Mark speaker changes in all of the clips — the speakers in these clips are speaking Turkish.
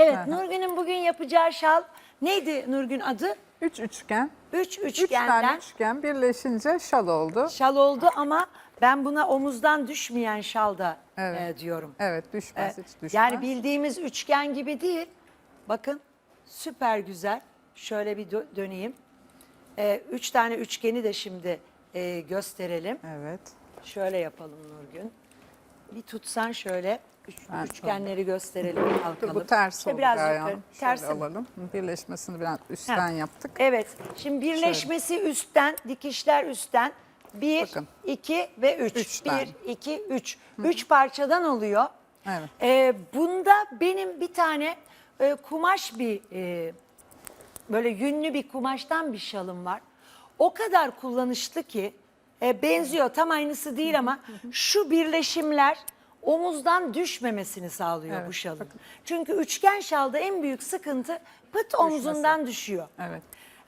Speaker 1: Evet Nurgün'ün bugün yapacağı şal neydi Nurgün adı?
Speaker 2: Üç üçgen.
Speaker 1: Üç
Speaker 2: Üç
Speaker 1: üçgenden
Speaker 2: tane üçgen birleşince şal oldu.
Speaker 1: şal oldu ama ben buna omuzdan düşmeyen şal da
Speaker 2: Evet.
Speaker 1: e, diyorum.
Speaker 2: Evet düşmez
Speaker 1: E,
Speaker 2: hiç düşmez.
Speaker 1: yani bildiğimiz üçgen gibi değil. Bakın süper güzel. Şöyle bir dö- döneyim. E, üç tane üçgeni de şimdi e, gösterelim.
Speaker 2: Evet.
Speaker 1: Şöyle yapalım Nurgün. Bir tutsan şöyle üç-
Speaker 2: Ben
Speaker 1: üçgenleri gösterelim.
Speaker 2: Dur,
Speaker 1: Kalkalım.
Speaker 2: bu ters
Speaker 1: İşte
Speaker 2: oldu
Speaker 1: biraz yukarı. Ters
Speaker 2: Şöyle alalım. Birleşmesini biraz üstten yaptık.
Speaker 1: Evet. Şimdi birleşmesi üstten, dikişler üstten. Bir,
Speaker 2: Bakın.
Speaker 1: iki ve üç.
Speaker 2: Üçten.
Speaker 1: Bir, iki, üç. Üç parçadan oluyor.
Speaker 2: Evet.
Speaker 1: Ee, bunda benim bir tane e, kumaş bir e, böyle yünlü bir kumaştan bir şalım var. O kadar kullanışlı ki e, benziyor tam aynısı değil ama şu birleşimler omuzdan düşmemesini sağlıyor
Speaker 2: Evet,
Speaker 1: bu şalın. Çünkü üçgen şalda en büyük sıkıntı pıt omzundan düşüyor.
Speaker 2: Evet.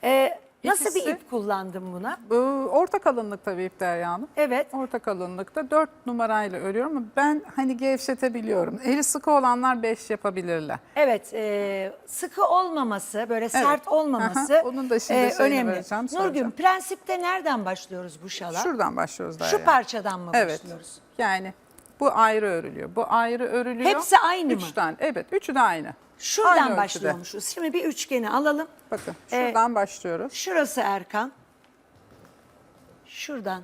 Speaker 1: Ee, nasıl bir
Speaker 2: İkisi-
Speaker 1: ip kullandın buna?
Speaker 2: Bu orta kalınlıkta bir ip Derya Hanım.
Speaker 1: Evet.
Speaker 2: Orta kalınlıkta 4 numarayla örüyorum ama ben hani gevşetebiliyorum. Eli sıkı olanlar 5 yapabilirler.
Speaker 1: Evet, e, sıkı olmaması, böyle sert olmaması
Speaker 2: Aha, onun da şimdi
Speaker 1: e,
Speaker 2: şeyini
Speaker 1: önemli.
Speaker 2: vereceğim, soracağım.
Speaker 1: prensipte nereden başlıyoruz bu şala?
Speaker 2: Şuradan başlıyoruz Derya.
Speaker 1: Şu parçadan mı
Speaker 2: Evet.
Speaker 1: başlıyoruz?
Speaker 2: Yani bu ayrı örülüyor. Bu ayrı örülüyor.
Speaker 1: Hepsi aynı
Speaker 2: Üç
Speaker 1: mı?
Speaker 2: tane. Evet. Üçü de aynı.
Speaker 1: Şuradan
Speaker 2: Aynı ölçüde.
Speaker 1: başlıyormuşuz. Şimdi bir üçgeni alalım.
Speaker 2: Bakın
Speaker 1: Ee,
Speaker 2: şuradan başlıyoruz.
Speaker 1: Şurası Erkan. Şuradan.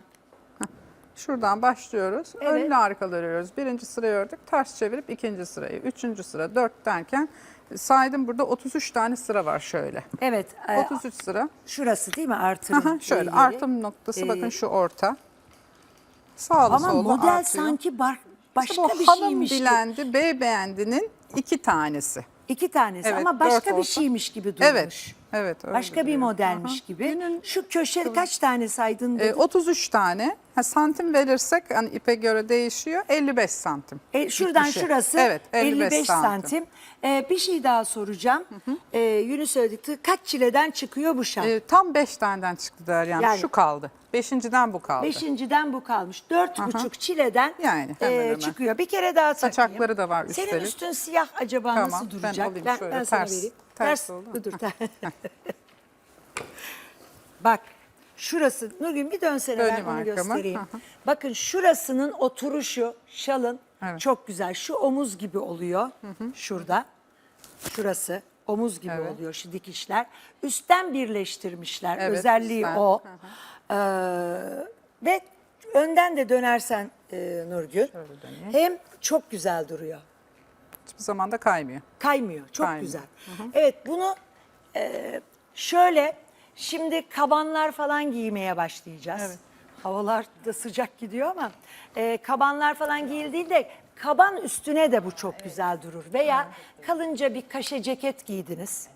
Speaker 2: Şuradan başlıyoruz.
Speaker 1: Evet.
Speaker 2: Önlü arkalı örüyoruz. Birinci sırayı ördük. Ters çevirip ikinci sırayı. Üçüncü sıra dört derken saydım burada 33 tane sıra var şöyle.
Speaker 1: Evet, e,
Speaker 2: 33 sıra.
Speaker 1: şurası değil mi artırım?
Speaker 2: Aha, şöyle artım noktası
Speaker 1: Ee,
Speaker 2: bakın şu orta. Sağlı
Speaker 1: Ama
Speaker 2: sollu
Speaker 1: model
Speaker 2: artıyor.
Speaker 1: sanki bar, başka
Speaker 2: İşte bu
Speaker 1: bir
Speaker 2: hanım
Speaker 1: şeymiş gibi.
Speaker 2: bilendi, bey beğendinin iki tanesi.
Speaker 1: İki tanesi
Speaker 2: Evet,
Speaker 1: ama başka bir
Speaker 2: olsa.
Speaker 1: şeymiş gibi durmuş.
Speaker 2: Evet. Evet. öyle
Speaker 1: Başka bir
Speaker 2: duruyor.
Speaker 1: modelmiş
Speaker 2: Aha.
Speaker 1: gibi.
Speaker 2: Günün
Speaker 1: Şu köşe kaç tane saydın
Speaker 2: e,
Speaker 1: dedin?
Speaker 2: 33 tane. Ha, santim verirsek hani ipe göre değişiyor. 55 santim.
Speaker 1: E, şuradan
Speaker 2: Dikişi.
Speaker 1: şurası
Speaker 2: Evet,
Speaker 1: 55, santim. E, bir şey daha soracağım. E, Yunus söyledik. Kaç çileden çıkıyor bu şal?
Speaker 2: E, tam 5 taneden çıktı Derya'm.
Speaker 1: Yani-
Speaker 2: Şu kaldı. Beşinciden bu kaldı.
Speaker 1: Beşinciden bu kalmış. Dört buçuk çileden
Speaker 2: Yani
Speaker 1: e,
Speaker 2: hemen hemen.
Speaker 1: çıkıyor. Bir kere daha takayım.
Speaker 2: Saçakları da var
Speaker 1: Senin
Speaker 2: üstelik.
Speaker 1: üstün siyah acaba
Speaker 2: Tamam,
Speaker 1: nasıl
Speaker 2: ben
Speaker 1: duracak?
Speaker 2: alayım şöyle, ters.
Speaker 1: vereyim.
Speaker 2: Ters oldu.
Speaker 1: Dur, ter- Bak şurası Nurgün bir dönsene ben
Speaker 2: Döneyim
Speaker 1: onu
Speaker 2: arkama.
Speaker 1: göstereyim. Bakın şurasının oturuşu şalın
Speaker 2: Evet.
Speaker 1: çok güzel. Şu omuz gibi oluyor şurada. Şurası omuz gibi
Speaker 2: Evet.
Speaker 1: oluyor şu dikişler. Üstten birleştirmişler.
Speaker 2: Evet,
Speaker 1: Özelliği
Speaker 2: üstten.
Speaker 1: o. Ee, ve önden de dönersen e, Nurgül hem çok güzel duruyor.
Speaker 2: Hiçbir zaman da kaymıyor.
Speaker 1: Kaymıyor. Çok
Speaker 2: Kaymıyor.
Speaker 1: güzel. Evet bunu e, şöyle şimdi kabanlar falan giymeye başlayacağız.
Speaker 2: Evet.
Speaker 1: Havalar da sıcak gidiyor ama e, kabanlar falan giyildiğinde kaban üstüne de bu çok güzel durur. Veya kalınca bir kaşe ceket giydiniz.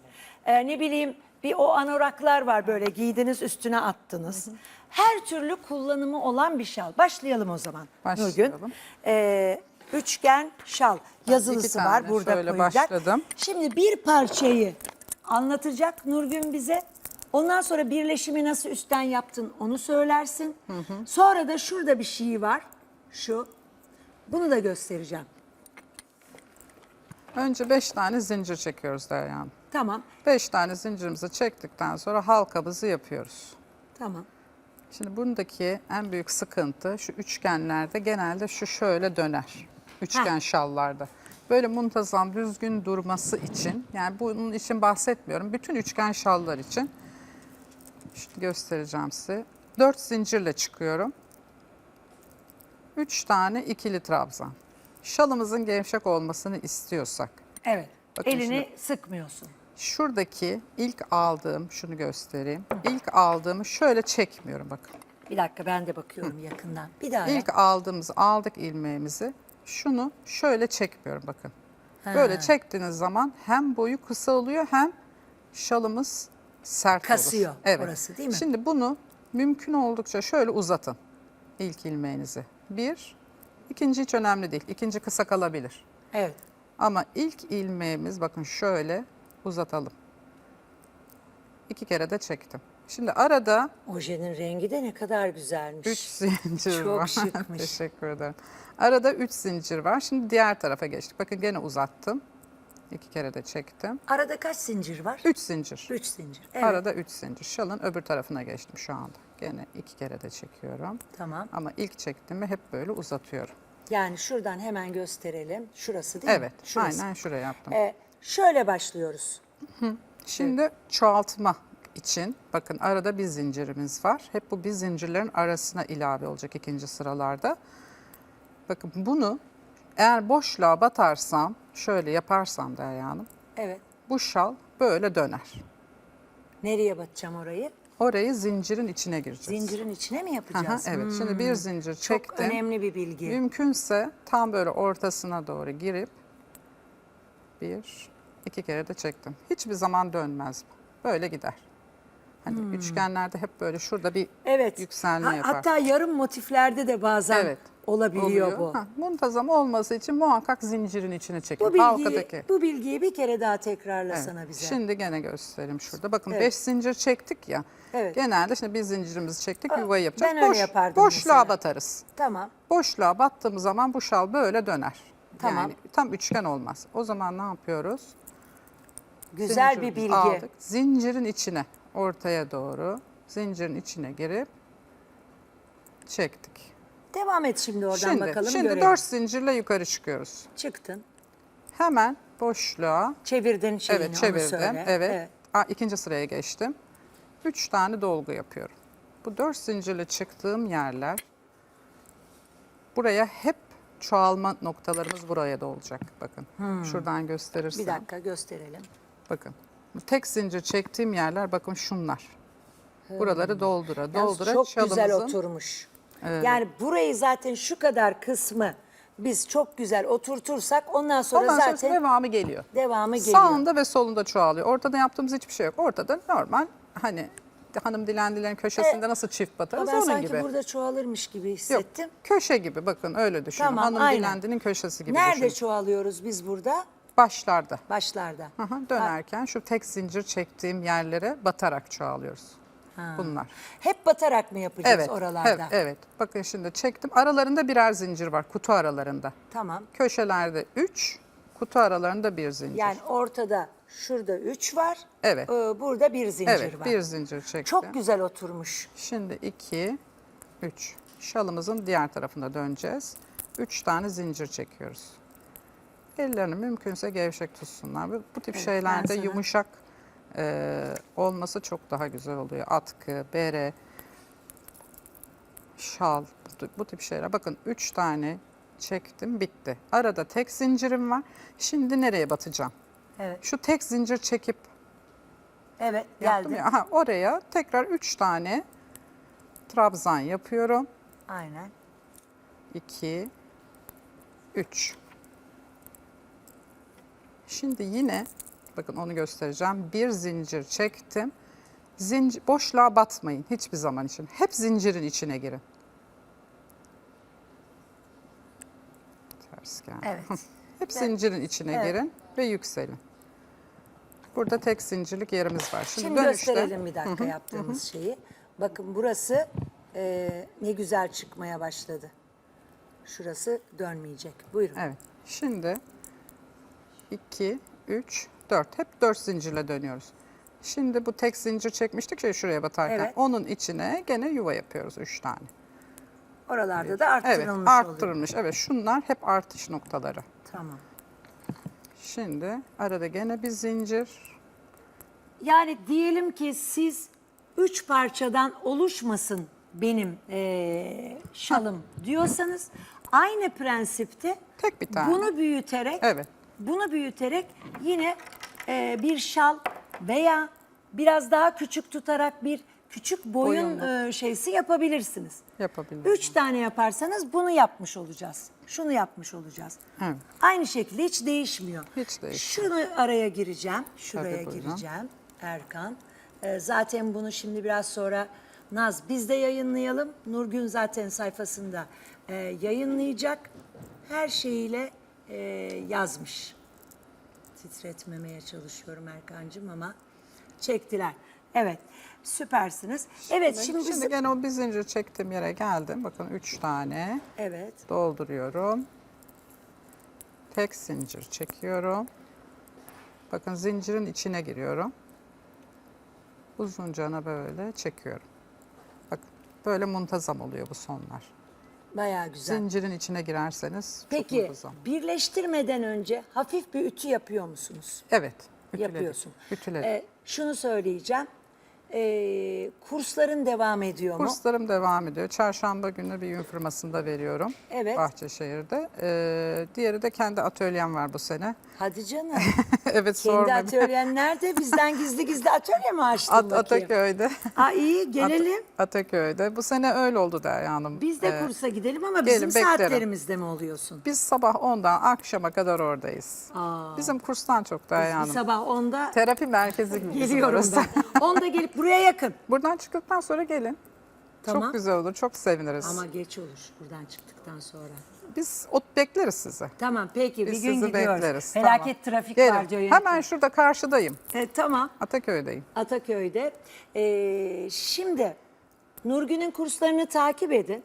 Speaker 1: E, ne bileyim bir o anoraklar var böyle giydiniz üstüne attınız. Her türlü kullanımı olan bir şal. Başlayalım o zaman Nurgün.
Speaker 2: Başlayalım.
Speaker 1: E, üçgen şal yazılısı var burada
Speaker 2: şöyle
Speaker 1: koyacak.
Speaker 2: başladım.
Speaker 1: Şimdi bir parçayı anlatacak Nurgün bize. Ondan sonra birleşimi nasıl üstten yaptın onu söylersin. Sonra da şurada bir şey var. Şu. Bunu da göstereceğim.
Speaker 2: Önce 5 tane zincir çekiyoruz Derya'm.
Speaker 1: Tamam.
Speaker 2: 5 tane zincirimizi çektikten sonra halkamızı yapıyoruz.
Speaker 1: Tamam.
Speaker 2: Şimdi bundaki en büyük sıkıntı şu üçgenlerde genelde şu şöyle döner. Üçgen
Speaker 1: Ha.
Speaker 2: şallarda. Böyle muntazam düzgün durması için yani bunun için bahsetmiyorum. Bütün üçgen şallar için şimdi göstereceğim size. 4 zincirle çıkıyorum. 3 tane ikili trabzan. Şalımızın gevşek olmasını istiyorsak
Speaker 1: Evet.
Speaker 2: Bakın
Speaker 1: Elini
Speaker 2: şimdi.
Speaker 1: sıkmıyorsun.
Speaker 2: şuradaki ilk aldığım şunu göstereyim. İlk aldığımı şöyle çekmiyorum bakın.
Speaker 1: Bir dakika ben de bakıyorum yakından. Bir daha.
Speaker 2: İlk aldığımız aldık ilmeğimizi. Şunu şöyle çekmiyorum bakın. Böyle çektiğiniz zaman hem boyu kısa oluyor hem şalımız sert
Speaker 1: Kasıyor
Speaker 2: olur. Evet.
Speaker 1: orası, değil mi?
Speaker 2: Şimdi bunu mümkün oldukça şöyle uzatın. İlk ilmeğinizi. Bir, ikinci hiç önemli değil. İkinci kısa kalabilir.
Speaker 1: Evet.
Speaker 2: Ama ilk ilmeğimiz bakın şöyle uzatalım. İki kere de çektim. Şimdi arada
Speaker 1: Ojenin rengi de ne kadar güzelmiş.
Speaker 2: 3 zincir
Speaker 1: Çok
Speaker 2: var.
Speaker 1: şıkmış.
Speaker 2: Teşekkür ederim. Arada 3 zincir var. Şimdi diğer tarafa geçtik. Bakın gene uzattım. iki kere de çektim.
Speaker 1: Arada kaç zincir var?
Speaker 2: 3 zincir.
Speaker 1: 3 zincir. Evet.
Speaker 2: Arada 3 zincir. Şalın öbür tarafına geçtim şu anda. Gene iki kere de çekiyorum.
Speaker 1: Tamam.
Speaker 2: Ama ilk çektiğimi hep böyle uzatıyorum.
Speaker 1: Yani şuradan hemen gösterelim. Şurası değil mi?
Speaker 2: Evet,
Speaker 1: Şurası.
Speaker 2: aynen şuraya yaptım.
Speaker 1: Ee, şöyle başlıyoruz.
Speaker 2: Şimdi çoğaltma için bakın arada bir zincirimiz var. Hep bu bir zincirlerin arasına ilave olacak ikinci sıralarda. Bakın bunu eğer boşluğa batarsam, şöyle yaparsam da ayağım,
Speaker 1: Evet.
Speaker 2: bu şal böyle döner.
Speaker 1: Nereye batacağım orayı?
Speaker 2: Orayı zincirin içine gireceğiz.
Speaker 1: Zincirin içine mi
Speaker 2: Aha,
Speaker 1: yapacağız?
Speaker 2: evet. Şimdi bir zincir
Speaker 1: Çok
Speaker 2: çektim.
Speaker 1: önemli bir bilgi.
Speaker 2: Mümkünse tam böyle ortasına doğru girip bir, iki kere de çektim. Hiçbir zaman dönmez bu. Böyle gider. Hani
Speaker 1: Hmm.
Speaker 2: üçgenlerde hep böyle şurada bir
Speaker 1: Evet.
Speaker 2: yükselme
Speaker 1: Ha-
Speaker 2: yapar.
Speaker 1: Hatta yarım motiflerde de bazen
Speaker 2: evet.
Speaker 1: olabiliyor
Speaker 2: oluyor.
Speaker 1: bu.
Speaker 2: Ha, muntazam olması için muhakkak zincirin içine çekin.
Speaker 1: Bu bilgiyi,
Speaker 2: Halkadaki.
Speaker 1: bu bilgiyi bir kere daha
Speaker 2: Evet.
Speaker 1: tekrarlasana bize.
Speaker 2: Şimdi gene göstereyim şurada. Bakın 5
Speaker 1: Evet.
Speaker 2: zincir çektik ya.
Speaker 1: Evet.
Speaker 2: Genelde şimdi bir zincirimizi çektik
Speaker 1: Aa,
Speaker 2: yuvayı yapacağız.
Speaker 1: ben öyle yapardım
Speaker 2: boşluğa
Speaker 1: mesela.
Speaker 2: batarız.
Speaker 1: Tamam.
Speaker 2: Boşluğa battığımız zaman bu şal böyle döner.
Speaker 1: Tamam.
Speaker 2: Yani tam üçgen olmaz. O zaman ne yapıyoruz?
Speaker 1: Güzel bir bilgi.
Speaker 2: Aldık. Zincirin içine, ortaya doğru zincirin içine girip çektik.
Speaker 1: Devam et şimdi oradan
Speaker 2: şimdi
Speaker 1: bakalım
Speaker 2: şimdi
Speaker 1: görelim.
Speaker 2: 4 zincirle yukarı çıkıyoruz.
Speaker 1: Çıktın.
Speaker 2: Hemen boşluğa
Speaker 1: Çevirdin şeyini
Speaker 2: evet
Speaker 1: onu
Speaker 2: çevirdim.
Speaker 1: söyle.
Speaker 2: Evet. Aa, ikinci sıraya geçtim. 3 tane dolgu yapıyorum. Bu 4 zincirle çıktığım yerler buraya hep çoğalma noktalarımız buraya da olacak. Bakın. Şuradan gösterirsem.
Speaker 1: Bir dakika gösterelim.
Speaker 2: Bakın. Tek zincir çektiğim yerler bakın şunlar. Buraları doldura
Speaker 1: Yalnız
Speaker 2: doldura
Speaker 1: çok güzel
Speaker 2: çalımızın-
Speaker 1: oturmuş. Yani burayı zaten şu kadar kısmı biz çok güzel oturtursak ondan sonra
Speaker 2: Ondan sonra
Speaker 1: zaten
Speaker 2: devamı geliyor.
Speaker 1: devamı geliyor.
Speaker 2: Sağında ve solunda çoğalıyor. Ortada yaptığımız hiçbir şey yok. Ortada normal hani hanım dilendilerin köşesinde nasıl çift
Speaker 1: Ama
Speaker 2: batarız
Speaker 1: ben
Speaker 2: onun
Speaker 1: sanki
Speaker 2: gibi.
Speaker 1: burada çoğalırmış gibi
Speaker 2: Yok
Speaker 1: hissettim.
Speaker 2: köşe gibi bakın öyle düşünün.
Speaker 1: Tamam,
Speaker 2: hanım
Speaker 1: aynen.
Speaker 2: dilendinin köşesi gibi
Speaker 1: Nerede
Speaker 2: düşünün.
Speaker 1: çoğalıyoruz biz burada?
Speaker 2: Başlarda.
Speaker 1: Başlarda.
Speaker 2: Hı hı, dönerken şu tek zincir çektiğim yerlere batarak çoğalıyoruz. Bunlar.
Speaker 1: Hep batarak mı yapacağız
Speaker 2: Evet,
Speaker 1: oralarda?
Speaker 2: evet, evet. Bakın şimdi çektim. Aralarında birer zincir var kutu aralarında.
Speaker 1: Tamam.
Speaker 2: Köşelerde 3, kutu aralarında bir zincir.
Speaker 1: Yani ortada şurada 3 var.
Speaker 2: Evet.
Speaker 1: ee, Burada bir zincir
Speaker 2: evet,
Speaker 1: var.
Speaker 2: bir zincir çektim.
Speaker 1: Çok güzel oturmuş.
Speaker 2: Şimdi 2, 3. Şalımızın diğer tarafına döneceğiz. 3 tane zincir çekiyoruz. Ellerini mümkünse gevşek tutsunlar. Bu, bu tip
Speaker 1: Evet,
Speaker 2: şeylerde
Speaker 1: sana-
Speaker 2: yumuşak e, olması çok daha güzel oluyor. Atkı, bere, şal, bu, bu tip şeyler. Bakın 3 tane çektim, bitti. Arada tek zincirim var. Şimdi nereye batacağım?
Speaker 1: Evet.
Speaker 2: Şu tek zincir çekip
Speaker 1: Evet geldi.
Speaker 2: ya. Aha, oraya tekrar 3 tane trabzan yapıyorum.
Speaker 1: Aynen.
Speaker 2: 2 3 Şimdi yine bakın onu göstereceğim. Bir zincir çektim. Zincir, boşluğa batmayın hiçbir zaman için. Hep zincirin içine girin. Ters geldi.
Speaker 1: Evet.
Speaker 2: Hep zincirin içine
Speaker 1: Evet.
Speaker 2: girin ve yükselin. Burada tek zincirlik yerimiz var. Şimdi,
Speaker 1: Şimdi
Speaker 2: dönüşte
Speaker 1: gösterelim bir dakika yaptığımız şeyi. Bakın burası e, ne güzel çıkmaya başladı. Şurası dönmeyecek. Buyurun.
Speaker 2: Evet. Şimdi 2, 3, 4. Hep 4 zincirle dönüyoruz. Şimdi bu tek zincir çekmiştik ya şuraya batarken.
Speaker 1: Evet.
Speaker 2: Onun içine gene yuva yapıyoruz 3 tane.
Speaker 1: Oralarda da
Speaker 2: Evet,
Speaker 1: arttırılmış oluyor.
Speaker 2: arttırılmış. Evet, şunlar hep artış noktaları.
Speaker 1: Tamam.
Speaker 2: Şimdi arada gene bir zincir.
Speaker 1: Yani diyelim ki siz üç parçadan oluşmasın benim eee, şalım diyorsanız aynı prensipte
Speaker 2: Tek bir tane.
Speaker 1: bunu büyüterek
Speaker 2: Evet.
Speaker 1: Bunu büyüterek yine eee, bir şal veya biraz daha küçük tutarak bir küçük boyun
Speaker 2: Boyunlu.
Speaker 1: eee, şeysi yapabilirsiniz.
Speaker 2: Yapabiliriz.
Speaker 1: Üç tane yaparsanız bunu yapmış olacağız. Şunu yapmış olacağız.
Speaker 2: Evet.
Speaker 1: Aynı şekilde hiç değişmiyor.
Speaker 2: Hiç değişmiyor.
Speaker 1: Şunu araya gireceğim. Şuraya
Speaker 2: buyurun.
Speaker 1: gireceğim. Erkan. Ee, zaten bunu şimdi biraz sonra Naz biz de yayınlayalım. Nurgün zaten sayfasında e, yayınlayacak. Her şeyiyle e, yazmış. Titretmemeye çalışıyorum Erkancığım ama çektiler. Evet süpersiniz. Evet şimdi,
Speaker 2: Şimdi,
Speaker 1: biz...
Speaker 2: gene o bir zincir çektiğim yere geldim. Bakın 3 tane
Speaker 1: Evet
Speaker 2: dolduruyorum. Tek zincir çekiyorum. Bakın zincirin içine giriyorum. Uzuncana böyle çekiyorum. Bakın böyle muntazam oluyor bu sonlar.
Speaker 1: Bayağı güzel.
Speaker 2: Zincirin içine girerseniz çok
Speaker 1: Peki birleştirmeden önce hafif bir ütü yapıyor musunuz?
Speaker 2: Evet.
Speaker 1: Yapıyorsun.
Speaker 2: Ütüledik.
Speaker 1: Ee, şunu söyleyeceğim. Ee, kursların devam ediyor mu?
Speaker 2: Kurslarım devam ediyor. Çarşamba günü bir yün firmasında veriyorum.
Speaker 1: Evet.
Speaker 2: Bahçeşehir'de. Ee, diğeri de kendi atölyem var bu sene.
Speaker 1: Hadi canım.
Speaker 2: evet
Speaker 1: Kendi
Speaker 2: sorma.
Speaker 1: atölyen nerede? Bizden gizli gizli atölye mi açtın
Speaker 2: At,
Speaker 1: bakayım?
Speaker 2: Ataköy'de.
Speaker 1: Aa, iyi gelelim.
Speaker 2: At- Ataköy'de. Bu sene öyle oldu Derya Hanım.
Speaker 1: Biz de
Speaker 2: Ee,
Speaker 1: kursa gidelim ama
Speaker 2: gelin,
Speaker 1: bizim
Speaker 2: beklerim.
Speaker 1: saatlerimizde mi oluyorsun?
Speaker 2: Biz sabah 10'dan akşama kadar oradayız.
Speaker 1: Aa.
Speaker 2: Bizim kurstan çok Derya Hanım.
Speaker 1: sabah 10'da
Speaker 2: Terapi merkezi gibi bizim
Speaker 1: geliyorum
Speaker 2: orası.
Speaker 1: ben. 10'da gelip buraya yakın.
Speaker 2: Buradan çıktıktan sonra gelin.
Speaker 1: Tamam.
Speaker 2: Çok güzel olur, çok seviniriz.
Speaker 1: Ama geç olur buradan çıktıktan sonra.
Speaker 2: Biz ot bekleriz sizi.
Speaker 1: Tamam peki
Speaker 2: Biz
Speaker 1: bir gün
Speaker 2: sizi
Speaker 1: gidiyoruz.
Speaker 2: bekleriz.
Speaker 1: Felaket trafik
Speaker 2: Gelin.
Speaker 1: var diyor.
Speaker 2: Hemen şurada karşıdayım.
Speaker 1: E, tamam.
Speaker 2: Ataköy'deyim.
Speaker 1: Ataköy'de. Ee, şimdi Nurgül'ün kurslarını takip edin.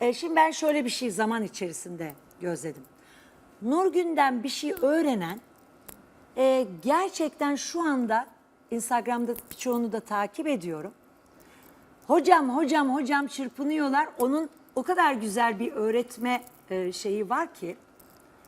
Speaker 1: Ee, şimdi ben şöyle bir şey zaman içerisinde gözledim. Nurgül'den bir şey öğrenen e, gerçekten şu anda Instagram'da birçoğunu da takip ediyorum. Hocam hocam hocam çırpınıyorlar. Onun o kadar güzel bir öğretme e, şeyi var ki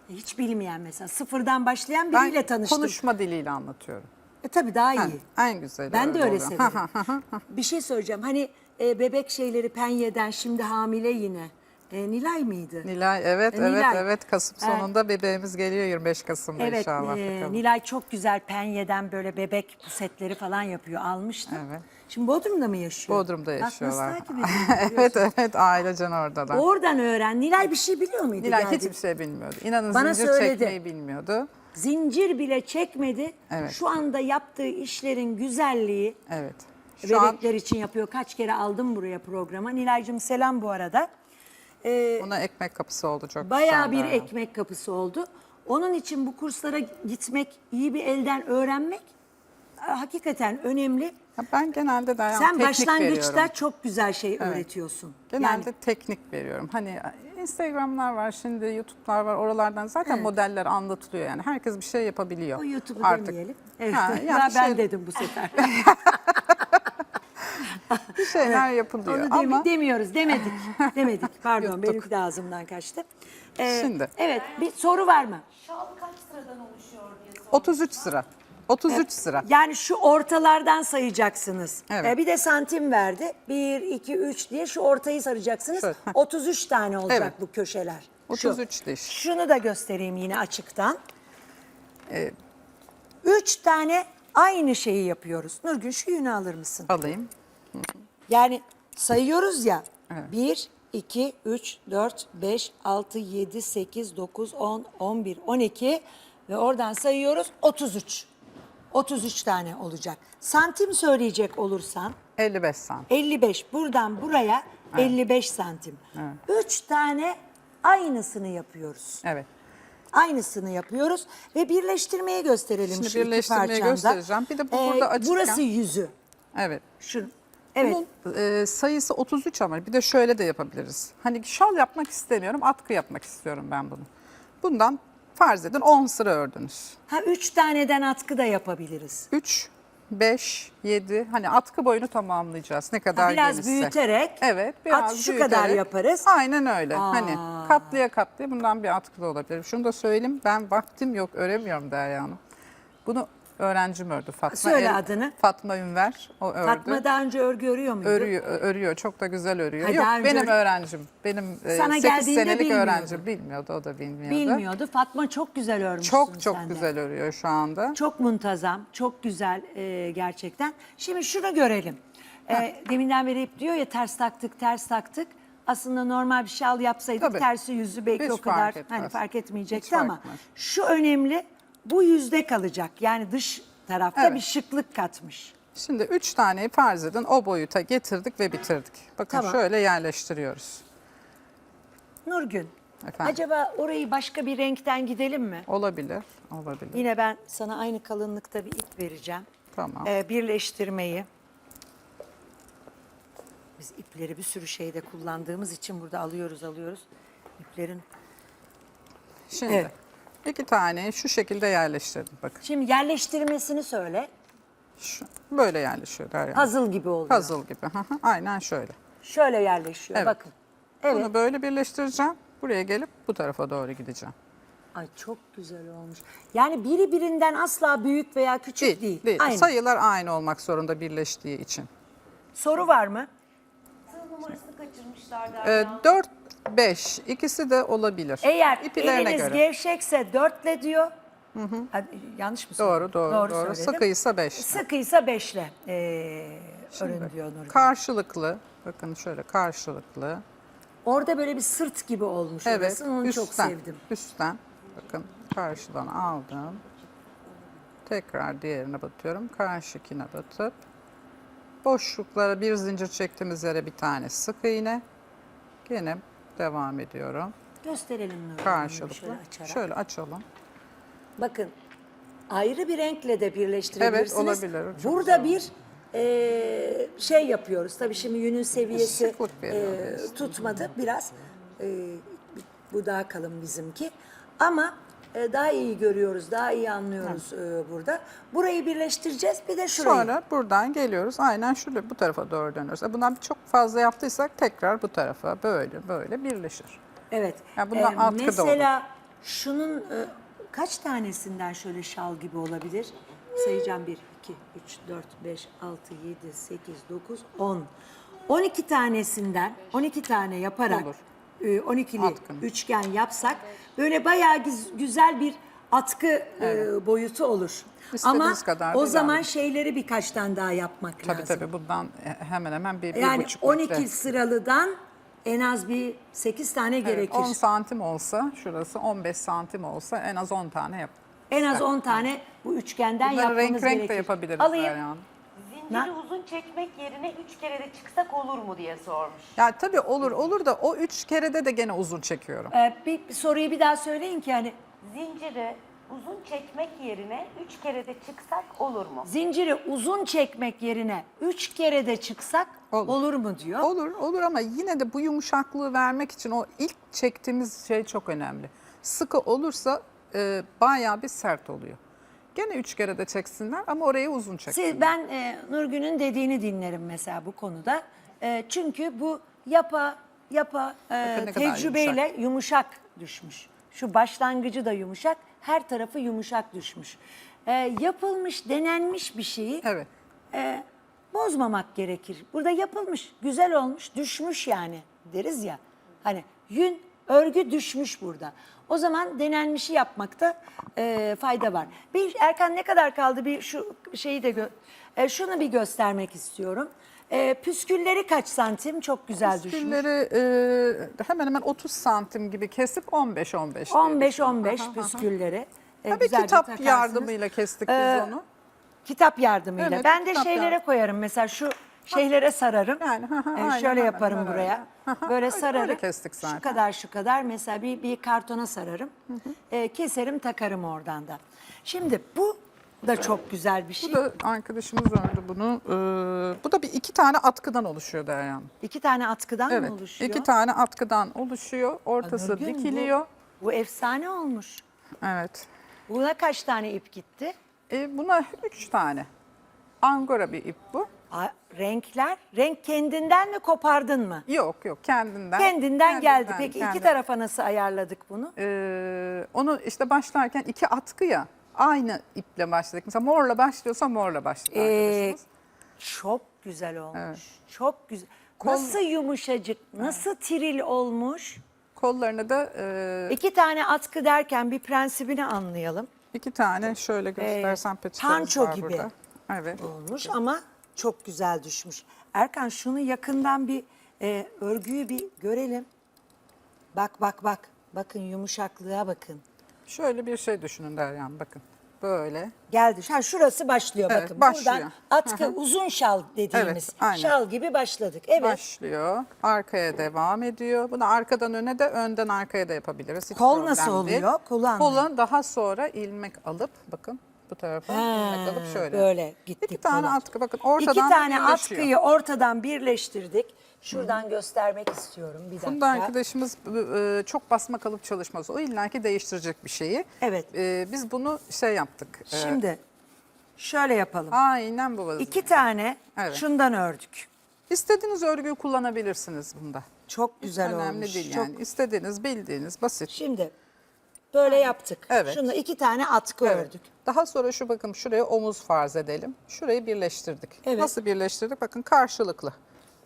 Speaker 1: hiç bilmeyen mesela sıfırdan başlayan
Speaker 2: Ben
Speaker 1: biriyle tanıştım.
Speaker 2: konuşma diliyle anlatıyorum.
Speaker 1: E, tabii daha iyi.
Speaker 2: Ha, en güzeli
Speaker 1: Ben de öyle
Speaker 2: oluyor.
Speaker 1: severim. bir şey söyleyeceğim. Hani e, bebek şeyleri Penye'den şimdi hamile yine. E, Nilay mıydı?
Speaker 2: Nilay evet
Speaker 1: E,
Speaker 2: evet
Speaker 1: Nilay.
Speaker 2: evet Kasım
Speaker 1: Evet.
Speaker 2: sonunda bebeğimiz geliyor 25 Kasım'da
Speaker 1: Evet,
Speaker 2: inşallah.
Speaker 1: e,
Speaker 2: bakalım.
Speaker 1: Nilay çok güzel Penye'den böyle bebek pusetleri falan yapıyor. Almıştım.
Speaker 2: Evet.
Speaker 1: Şimdi Bodrum'da mı yaşıyor?
Speaker 2: Bodrum'da
Speaker 1: Bak
Speaker 2: yaşıyorlar.
Speaker 1: nasıl takip
Speaker 2: evet evet ailecen oradalar.
Speaker 1: Oradan öğren. Nilay bir şey biliyor muydu?
Speaker 2: Nilay
Speaker 1: geldi?
Speaker 2: hiçbir şey bilmiyordu. İnanın
Speaker 1: Bana
Speaker 2: zincir
Speaker 1: söyledi.
Speaker 2: çekmeyi bilmiyordu.
Speaker 1: Zincir bile çekmedi.
Speaker 2: Evet.
Speaker 1: Şu anda yaptığı işlerin güzelliği
Speaker 2: Evet. Şu an
Speaker 1: bebekler için yapıyor. Kaç kere aldım buraya programa. Nilay'cığım selam bu arada. Ee,
Speaker 2: ona ekmek kapısı oldu çok
Speaker 1: bayağı bir
Speaker 2: Derya.
Speaker 1: ekmek kapısı oldu. Onun için bu kurslara gitmek, iyi bir elden öğrenmek e, hakikaten önemli.
Speaker 2: Ya Ben genelde Derya
Speaker 1: Sen
Speaker 2: teknik
Speaker 1: başlangıçta
Speaker 2: veriyorum.
Speaker 1: çok güzel şey öğretiyorsun.
Speaker 2: Genelde
Speaker 1: Yani
Speaker 2: teknik veriyorum. Hani Instagram'lar var şimdi, YouTube'lar var. Oralardan zaten modeller anlatılıyor yani. Herkes bir şey yapabiliyor.
Speaker 1: o YouTube'u
Speaker 2: Artık.
Speaker 1: demeyelim. Evet.
Speaker 2: Ha, yani
Speaker 1: ben
Speaker 2: şey-
Speaker 1: dedim bu sefer.
Speaker 2: Bir şeyler yapılıyor
Speaker 1: Onu demi-
Speaker 2: ama
Speaker 1: demiyoruz, demedik. Demedik. Pardon,
Speaker 2: Yuttuk.
Speaker 1: benimki de ağzımdan kaçtı. Ee,
Speaker 2: Şimdi.
Speaker 1: Evet, bir soru var mı?
Speaker 3: Şal kaç sıradan oluşuyor diye sordum.
Speaker 2: 33 sıra. 33 sıra.
Speaker 1: Yani şu ortalardan sayacaksınız.
Speaker 2: Evet.
Speaker 1: Ee, bir de santim verdi. 1, 2, 3 diye şu ortayı saracaksınız.
Speaker 2: Şöyle, heh.
Speaker 1: 33 tane olacak
Speaker 2: Evet.
Speaker 1: bu köşeler. Şu.
Speaker 2: 33 diş.
Speaker 1: Şunu da göstereyim yine açıktan.
Speaker 2: Ee,
Speaker 1: 3 tane aynı şeyi yapıyoruz. Nurgül şu yünü alır mısın?
Speaker 2: alayım.
Speaker 1: Yani sayıyoruz ya.
Speaker 2: Evet.
Speaker 1: 1, 2, 3, 4, 5, 6, 7, 8, 9, 10, 11, 12 ve oradan sayıyoruz 33. 33 tane olacak. Santim söyleyecek olursan
Speaker 2: 55 santim.
Speaker 1: 55 buradan buraya 55 santim. 3 tane aynısını yapıyoruz.
Speaker 2: Evet.
Speaker 1: Aynısını yapıyoruz ve birleştirmeyi gösterelim
Speaker 2: Şimdi
Speaker 1: şu iki
Speaker 2: birleştirmeyi
Speaker 1: parçanda.
Speaker 2: göstereceğim. Bir de bu burada açıkken-
Speaker 1: Burası yüzü.
Speaker 2: Evet.
Speaker 1: Şu, evet.
Speaker 2: Bunun e, sayısı 33 ama bir de şöyle de yapabiliriz. Hani şal yapmak istemiyorum, atkı yapmak istiyorum ben bunu. Bundan farz edin 10 sıra ördünüz.
Speaker 1: Ha üç taneden atkı da yapabiliriz.
Speaker 2: 3, 5, 7 hani atkı boyunu tamamlayacağız ne kadar
Speaker 1: Ha, biraz
Speaker 2: genişse.
Speaker 1: büyüterek,
Speaker 2: Evet biraz
Speaker 1: at şu
Speaker 2: büyüterek.
Speaker 1: kadar yaparız.
Speaker 2: Aynen öyle. Hani katlıya katlıya bundan bir atkı da olabilir. Şunu da söyleyeyim ben vaktim yok öremiyorum Derya Hanım. Bunu öğrencim ördü Fatma.
Speaker 1: Söyle adını.
Speaker 2: Fatma Ünver o ördü.
Speaker 1: Fatma daha önce örgü örüyor muydu?
Speaker 2: Örüyor, örüyor. Çok da güzel örüyor.
Speaker 1: Ha,
Speaker 2: Yok
Speaker 1: daha önce
Speaker 2: benim
Speaker 1: öyle-
Speaker 2: öğrencim. Benim e,
Speaker 1: Sana
Speaker 2: 8
Speaker 1: geldiğinde
Speaker 2: senelik
Speaker 1: bilmiyordu.
Speaker 2: öğrencim. Bilmiyordu, o da bilmiyordu.
Speaker 1: Bilmiyordu. Fatma çok güzel örmüşsün
Speaker 2: Çok çok
Speaker 1: sen de.
Speaker 2: güzel örüyor şu anda.
Speaker 1: Çok muntazam, çok güzel e, gerçekten. Şimdi şunu görelim. E, deminden beri hep diyor ya ters taktık, ters taktık. Aslında normal bir şal yapsaydık
Speaker 2: Tabii.
Speaker 1: tersi yüzü belki
Speaker 2: Hiç
Speaker 1: o kadar
Speaker 2: fark etmez.
Speaker 1: hani fark etmeyecekti
Speaker 2: Hiç fark
Speaker 1: ama
Speaker 2: etmez.
Speaker 1: şu önemli. Bu yüzde kalacak. Yani dış tarafta
Speaker 2: Evet.
Speaker 1: bir şıklık katmış.
Speaker 2: Şimdi üç taneyi farz edin o boyuta getirdik ve bitirdik. Bakın
Speaker 1: Tamam.
Speaker 2: şöyle yerleştiriyoruz.
Speaker 1: Nurgün,
Speaker 2: Efendim?
Speaker 1: acaba orayı başka bir renkten gidelim mi?
Speaker 2: Olabilir, olabilir.
Speaker 1: Yine ben sana aynı kalınlıkta bir ip vereceğim.
Speaker 2: Tamam.
Speaker 1: Ee, birleştirmeyi. Biz ipleri bir sürü şeyde kullandığımız için burada alıyoruz alıyoruz. İplerin
Speaker 2: Şimdi
Speaker 1: Evet.
Speaker 2: İki tane şu şekilde yerleştirdim bakın.
Speaker 1: Şimdi yerleştirmesini söyle.
Speaker 2: Şu, böyle yerleşiyor Derya.
Speaker 1: Puzzle gibi oluyor.
Speaker 2: Puzzle gibi. Hı hı, Aynen şöyle.
Speaker 1: Şöyle yerleşiyor
Speaker 2: Evet.
Speaker 1: bakın. Evet.
Speaker 2: Bunu böyle birleştireceğim. Buraya gelip bu tarafa doğru gideceğim.
Speaker 1: Ay çok güzel olmuş. Yani biri birinden asla büyük veya küçük
Speaker 2: Değil,
Speaker 1: değil.
Speaker 2: değil.
Speaker 1: Aynı.
Speaker 2: Sayılar aynı olmak zorunda birleştiği için.
Speaker 1: Soru var mı?
Speaker 3: Tığ numarasını kaçırmışlar
Speaker 2: Ee,
Speaker 3: Derya.
Speaker 2: 4, 5 ikisi de olabilir.
Speaker 1: Eğer
Speaker 2: İpilerine
Speaker 1: eliniz
Speaker 2: göre.
Speaker 1: gevşekse dörtle diyor. Hadi, yanlış mı?
Speaker 2: Doğru, doğru, doğru.
Speaker 1: söyledim.
Speaker 2: Sıkıysa 5.
Speaker 1: Sıkıysa beşle ee, örün diyor Nurgül.
Speaker 2: Karşılıklı. Bakın şöyle karşılıklı.
Speaker 1: Orada böyle bir sırt gibi olmuş
Speaker 2: Evet,
Speaker 1: orası. Onu
Speaker 2: üstten.
Speaker 1: çok sevdim.
Speaker 2: Üstten. Bakın karşıdan aldım. Tekrar diğerine batıyorum. Karşıkine batıp boşluklara bir zincir çektiğimiz yere bir tane sık iğne. Gene devam ediyorum.
Speaker 1: Gösterelim Nurgül.
Speaker 2: Karşılıklı.
Speaker 1: Şöyle açarak.
Speaker 2: Şöyle açalım.
Speaker 1: Bakın ayrı bir renkle de birleştirebilirsiniz.
Speaker 2: Evet, olabilir. Çok
Speaker 1: Burada
Speaker 2: güzel.
Speaker 1: bir e, şey yapıyoruz. Tabii şimdi yünün seviyesi
Speaker 2: veriyor
Speaker 1: e, tutmadı biraz. E, bu daha kalın bizimki. Ama e, daha iyi görüyoruz, daha iyi anlıyoruz e, burada. Burayı birleştireceğiz. Bir de şurayı.
Speaker 2: Sonra buradan geliyoruz. Aynen şöyle bu tarafa doğru dönüyoruz. E, Bundan çok fazla yaptıysak tekrar bu tarafa böyle böyle birleşir.
Speaker 1: Evet.
Speaker 2: Ya bundan atkı da
Speaker 1: mesela şunun e, kaç tanesinden şöyle şal gibi olabilir? Sayacağım 1, 2, 3, 4, 5, 6, 7, 8, 9, 10. 12 tanesinden 12 tane yaparak
Speaker 2: Olur.
Speaker 1: E, 12'li
Speaker 2: Atkın.
Speaker 1: üçgen yapsak böyle bayağı güz- güzel bir atkı e, boyutu olur.
Speaker 2: İstediğiniz
Speaker 1: Ama
Speaker 2: kadar
Speaker 1: o zaman
Speaker 2: devam.
Speaker 1: şeyleri birkaç tane daha yapmak
Speaker 2: Tabii
Speaker 1: lazım.
Speaker 2: tabii bundan hemen hemen bir, bir
Speaker 1: Yani
Speaker 2: buçuk
Speaker 1: 12
Speaker 2: metre.
Speaker 1: sıralıdan en az bir 8 tane gerekir.
Speaker 2: 10 santim olsa şurası 15 santim olsa en az 10 tane yap.
Speaker 1: En az 10 tane bu üçgenden
Speaker 2: Bunları
Speaker 1: yapmamız
Speaker 2: renk renk
Speaker 1: gerekir.
Speaker 2: de yapabiliriz
Speaker 1: Alayım.
Speaker 2: Derya Hanım.
Speaker 3: Zinciri
Speaker 1: Na-
Speaker 3: uzun çekmek yerine üç kere de çıksak olur mu diye sormuş.
Speaker 2: Ya tabii olur olur da o üç kerede de gene uzun çekiyorum.
Speaker 1: Ee, bir, bir soruyu bir daha söyleyin ki hani
Speaker 3: Zinciri uzun çekmek yerine üç kere de çıksak olur mu?
Speaker 1: zinciri uzun çekmek yerine 3 kere de çıksak olur,
Speaker 2: Olur.
Speaker 1: mu diyor.
Speaker 2: Olur olur ama yine de bu yumuşaklığı vermek için o ilk çektiğimiz şey çok önemli. Sıkı olursa e, bayağı bir sert oluyor. Gene üç kere de çeksinler ama orayı uzun çeksinler.
Speaker 1: Siz, ben e, Nurgül'ün dediğini dinlerim mesela bu konuda. E, çünkü bu yapa yapa e,
Speaker 2: Bakın ne kadar
Speaker 1: tecrübeyle yumuşak. düşmüş. Şu başlangıcı da yumuşak, her tarafı yumuşak düşmüş. E, yapılmış, denenmiş bir şeyi
Speaker 2: Evet.
Speaker 1: e, bozmamak gerekir. Burada yapılmış, güzel olmuş, düşmüş yani deriz ya. Hani yün, örgü düşmüş burada. O zaman denenmişi yapmakta e, fayda var. Bir Erkan ne kadar kaldı bir şu şeyi de gö- e, şunu bir göstermek istiyorum. E, püskülleri kaç santim? Çok güzel düşmüş.
Speaker 2: Püskülleri e, hemen hemen 30 santim gibi kesip 15-15.
Speaker 1: 15-15 püskülleri. E,
Speaker 2: Tabii
Speaker 1: güzel bir
Speaker 2: kitap
Speaker 1: takarsınız.
Speaker 2: yardımıyla kestik
Speaker 1: Ee,
Speaker 2: biz onu.
Speaker 1: Kitap yardımıyla.
Speaker 2: Evet,
Speaker 1: ben de
Speaker 2: kitap
Speaker 1: şeylere
Speaker 2: yardım-
Speaker 1: koyarım. Mesela şu şeylere sararım.
Speaker 2: Yani,
Speaker 1: Ee,
Speaker 2: aynen,
Speaker 1: şöyle
Speaker 2: aynen,
Speaker 1: yaparım
Speaker 2: aynen,
Speaker 1: buraya. Böyle
Speaker 2: öyle-
Speaker 1: sararım.
Speaker 2: öyle kestik zaten.
Speaker 1: Şu kadar şu kadar mesela bir, bir kartona sararım. Ee, keserim takarım oradan da. Şimdi bu da çok güzel bir şey.
Speaker 2: Bu da arkadaşımız ördü bunu. Ee, bu da bir iki tane atkıdan oluşuyor Derya Hanım.
Speaker 1: İki tane atkıdan
Speaker 2: Evet.
Speaker 1: mı oluşuyor?
Speaker 2: iki tane atkıdan oluşuyor. Ortası
Speaker 1: Nurgül, bu-
Speaker 2: dikiliyor.
Speaker 1: Bu, efsane olmuş.
Speaker 2: Evet.
Speaker 1: Buna kaç tane ip gitti?
Speaker 2: E, buna üç tane. Angora bir ip bu.
Speaker 1: Aa, renkler. Renk kendinden mi kopardın mı?
Speaker 2: Yok yok kendinden.
Speaker 1: Kendinden, geldi. Peki iki
Speaker 2: kendinden.
Speaker 1: tarafa nasıl ayarladık bunu?
Speaker 2: Ee, onu işte başlarken iki atkı ya. Aynı iple başladık. Mesela morla başlıyorsa morla başladı
Speaker 1: Ee,
Speaker 2: arkadaşımız.
Speaker 1: çok güzel olmuş. Çok güzel. Nasıl yumuşacık, nasıl tiril olmuş.
Speaker 2: Kollarını da e,
Speaker 1: İki tane atkı derken bir prensibini anlayalım.
Speaker 2: iki tane şöyle göstersem peçetemiz
Speaker 1: tanço
Speaker 2: var
Speaker 1: gibi.
Speaker 2: burada. Evet.
Speaker 1: Olmuş ama çok güzel düşmüş. Erkan şunu yakından bir e, örgüyü bir görelim. Bak bak bak. Bakın yumuşaklığa bakın.
Speaker 2: Şöyle bir şey düşünün Deryan bakın. Böyle.
Speaker 1: Geldi. Ha şurası başlıyor
Speaker 2: Evet,
Speaker 1: bakın.
Speaker 2: başlıyor.
Speaker 1: Buradan atkı uzun şal dediğimiz
Speaker 2: Evet, aynen.
Speaker 1: şal gibi başladık. Evet.
Speaker 2: Başlıyor. Arkaya devam ediyor. Bunu arkadan öne de önden arkaya da yapabiliriz. Hiç
Speaker 1: Kol
Speaker 2: problem
Speaker 1: nasıl
Speaker 2: değil.
Speaker 1: oluyor? Kolu anlayın.
Speaker 2: Kolun daha sonra ilmek alıp bakın bu tarafa,
Speaker 1: Ha,
Speaker 2: alıp şöyle.
Speaker 1: böyle gittik
Speaker 2: İki tane
Speaker 1: kola.
Speaker 2: atkı bakın ortadan
Speaker 1: İki tane
Speaker 2: birleşiyor.
Speaker 1: atkıyı ortadan birleştirdik. Şuradan göstermek istiyorum bir dakika.
Speaker 2: Bunda arkadaşımız e, çok basma kalıp çalışmaz. O illaki değiştirecek bir şeyi.
Speaker 1: Evet.
Speaker 2: E, biz bunu şey yaptık. e,
Speaker 1: Şimdi şöyle yapalım.
Speaker 2: aynen bu vaziyette.
Speaker 1: İki tane
Speaker 2: Evet.
Speaker 1: şundan ördük.
Speaker 2: İstediğiniz örgüyü kullanabilirsiniz bunda.
Speaker 1: Çok güzel
Speaker 2: Önemli
Speaker 1: olmuş.
Speaker 2: değil
Speaker 1: Çok-
Speaker 2: yani. İstediğiniz, bildiğiniz, basit.
Speaker 1: Şimdi böyle yaptık.
Speaker 2: Evet.
Speaker 1: Şunda iki tane atkı
Speaker 2: Evet.
Speaker 1: ördük.
Speaker 2: Daha sonra şu bakın şuraya omuz farz edelim. Şurayı birleştirdik.
Speaker 1: Evet.
Speaker 2: Nasıl birleştirdik? Bakın karşılıklı.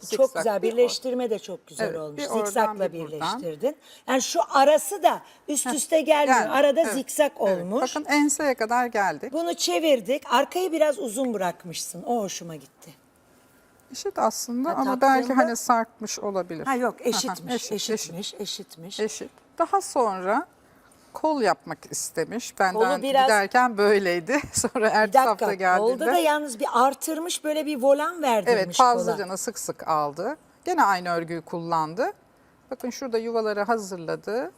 Speaker 1: Çok
Speaker 2: Zikzak
Speaker 1: güzel
Speaker 2: bir
Speaker 1: birleştirme de çok güzel
Speaker 2: Evet,
Speaker 1: olmuş.
Speaker 2: bir
Speaker 1: Zikzakla
Speaker 2: bir buradan.
Speaker 1: birleştirdin. Yani şu arası da üst üste gelmiyor.
Speaker 2: Yani,
Speaker 1: Arada
Speaker 2: evet,
Speaker 1: zikzak
Speaker 2: evet.
Speaker 1: olmuş.
Speaker 2: Bakın enseye kadar geldik.
Speaker 1: Bunu çevirdik. Arkayı biraz uzun bırakmışsın. O hoşuma gitti.
Speaker 2: Eşit aslında
Speaker 1: Ha,
Speaker 2: ama belki
Speaker 1: taktığımda-
Speaker 2: hani sarkmış olabilir.
Speaker 1: Ha yok
Speaker 2: Aha,
Speaker 1: eşitmiş,
Speaker 2: eşit, eşit,
Speaker 1: eşitmiş, eşitmiş.
Speaker 2: eşit. Daha sonra kol yapmak istemiş. Benden
Speaker 1: Kolu biraz-
Speaker 2: giderken böyleydi. Sonra
Speaker 1: Bir
Speaker 2: ertesi hafta
Speaker 1: dakika, kolda da yalnız bir artırmış böyle bir volan verdirmiş
Speaker 2: Evet
Speaker 1: kola.
Speaker 2: fazlacana sık sık aldı. Gene aynı örgüyü kullandı. Bakın şurada yuvaları hazırladı.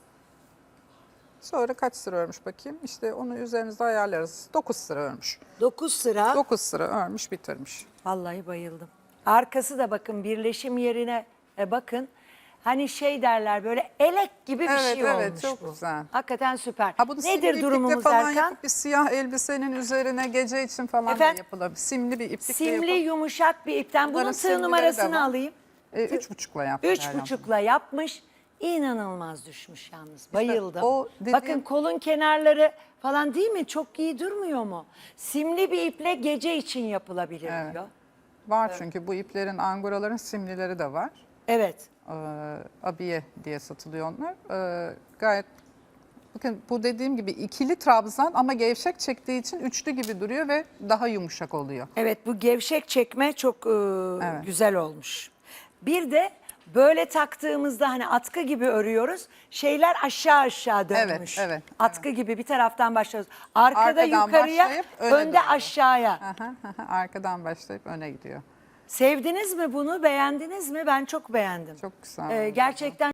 Speaker 2: Sonra kaç sıra örmüş bakayım. İşte onu üzerinizde ayarlarız. 9 sıra örmüş.
Speaker 1: 9 sıra.
Speaker 2: 9 sıra örmüş bitirmiş.
Speaker 1: Vallahi bayıldım. Arkası da bakın birleşim yerine e, bakın. Hani şey derler böyle elek gibi bir
Speaker 2: Evet,
Speaker 1: şey
Speaker 2: evet,
Speaker 1: olmuş
Speaker 2: çok
Speaker 1: bu.
Speaker 2: güzel.
Speaker 1: Hakikaten süper.
Speaker 2: Ha bunu simli
Speaker 1: Nedir
Speaker 2: iplikle
Speaker 1: durumumuz
Speaker 2: falan
Speaker 1: Erkan?
Speaker 2: yapıp bir siyah elbisenin üzerine gece için falan
Speaker 1: Efendim?
Speaker 2: da yapılabilir. Simli bir iplikle
Speaker 1: Simli
Speaker 2: yapıp
Speaker 1: yumuşak bir ipten. Bunun
Speaker 2: Bunların
Speaker 1: tığ
Speaker 2: simlileri de
Speaker 1: numarasını
Speaker 2: var.
Speaker 1: alayım.
Speaker 2: e, üç buçukla yaptı.
Speaker 1: Üç buçukla yapmış. İnanılmaz düşmüş yalnız. Bayıldım.
Speaker 2: o dediğim-
Speaker 1: Bakın kolun kenarları falan değil mi? Çok iyi durmuyor mu? Simli bir iple gece için yapılabilir diyor.
Speaker 2: Var çünkü bu iplerin angoraların simlileri de var.
Speaker 1: Evet.
Speaker 2: Ee, abiye diye satılıyor onlar. Ee, gayet bakın bu dediğim gibi ikili trabzan ama gevşek çektiği için üçlü gibi duruyor ve daha yumuşak oluyor.
Speaker 1: Evet bu gevşek çekme çok e,
Speaker 2: Evet.
Speaker 1: güzel olmuş. Bir de böyle taktığımızda hani atkı gibi örüyoruz. Şeyler aşağı aşağı dönmüş.
Speaker 2: Evet, evet,
Speaker 1: Atkı gibi bir taraftan başlıyoruz. Arkada
Speaker 2: Arkadan
Speaker 1: yukarıya,
Speaker 2: başlayıp öne
Speaker 1: önde
Speaker 2: doğru.
Speaker 1: aşağıya.
Speaker 2: Aha, aha, Arkadan başlayıp öne gidiyor.
Speaker 1: Sevdiniz mi bunu? Beğendiniz mi? Ben çok beğendim.
Speaker 2: Çok güzel.
Speaker 1: Ee, gerçekten